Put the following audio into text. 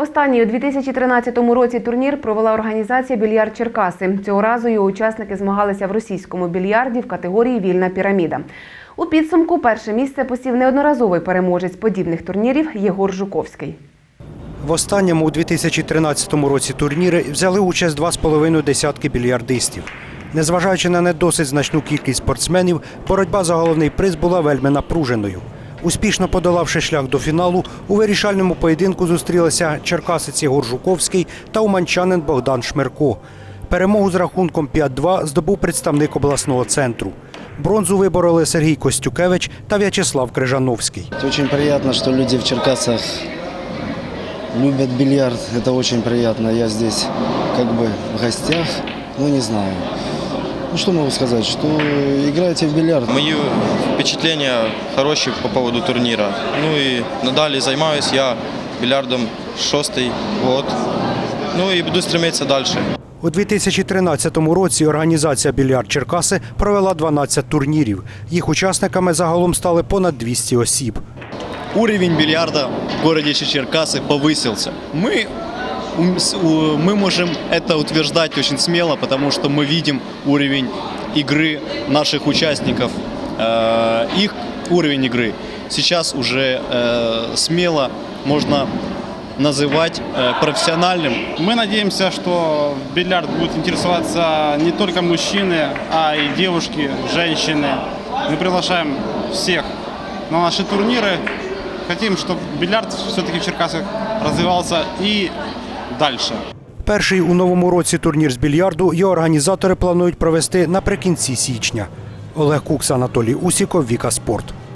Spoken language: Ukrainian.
Останній у 2013 році турнір провела організація Більярд Черкаси. Цього разу його учасники змагалися в російському більярді в категорії Вільна піраміда. У підсумку перше місце посів неодноразовий переможець подібних турнірів Єгор Жуковський. В останньому у 2013 році турніри взяли участь два з половиною десятки більярдистів. Незважаючи на не досить значну кількість спортсменів, боротьба за головний приз була вельми напруженою. Успішно подолавши шлях до фіналу, у вирішальному поєдинку зустрілися черкасець Єгор Жуковський та уманчанин Богдан Шмирко. Перемогу з рахунком 5-2 здобув представник обласного центру. Бронзу вибороли Сергій Костюкевич та В'ячеслав Крижановський. Очень приятно, что люди в Черкасах любят бильярд. Это очень приятно. Я здесь как бы в гостях. Ну, не знаю. Ну, что могу сказать? Что играете в бильярд. Мої впечатлення хороші по поводу турніра. Ну і надалі займаюся я більярдом шостий год. Ну і буду стремитися далі. У 2013 році організація Більярд Черкаси провела 12 турнірів. Їх учасниками загалом стали понад 200 осіб. уровень бильярда в городе Черкасы повысился. Мы, ум- с- у- Мы можем это утверждать очень смело, потому что мы видим уровень игры наших участников, э, их уровень игры. Сейчас уже э, смело можно называть э, профессиональным. Мы надеемся, что бильярд будет интересоваться не только мужчины, а и девушки, женщины. Мы приглашаем всех на наши турниры. Хотим, чтобы бильярд все-таки в Черкасах развивался и дальше. Перший у новому році турнір з більярду його організатори планують провести наприкінці січня. Олег Кукс, Анатолій Усіков, Віка Спорт.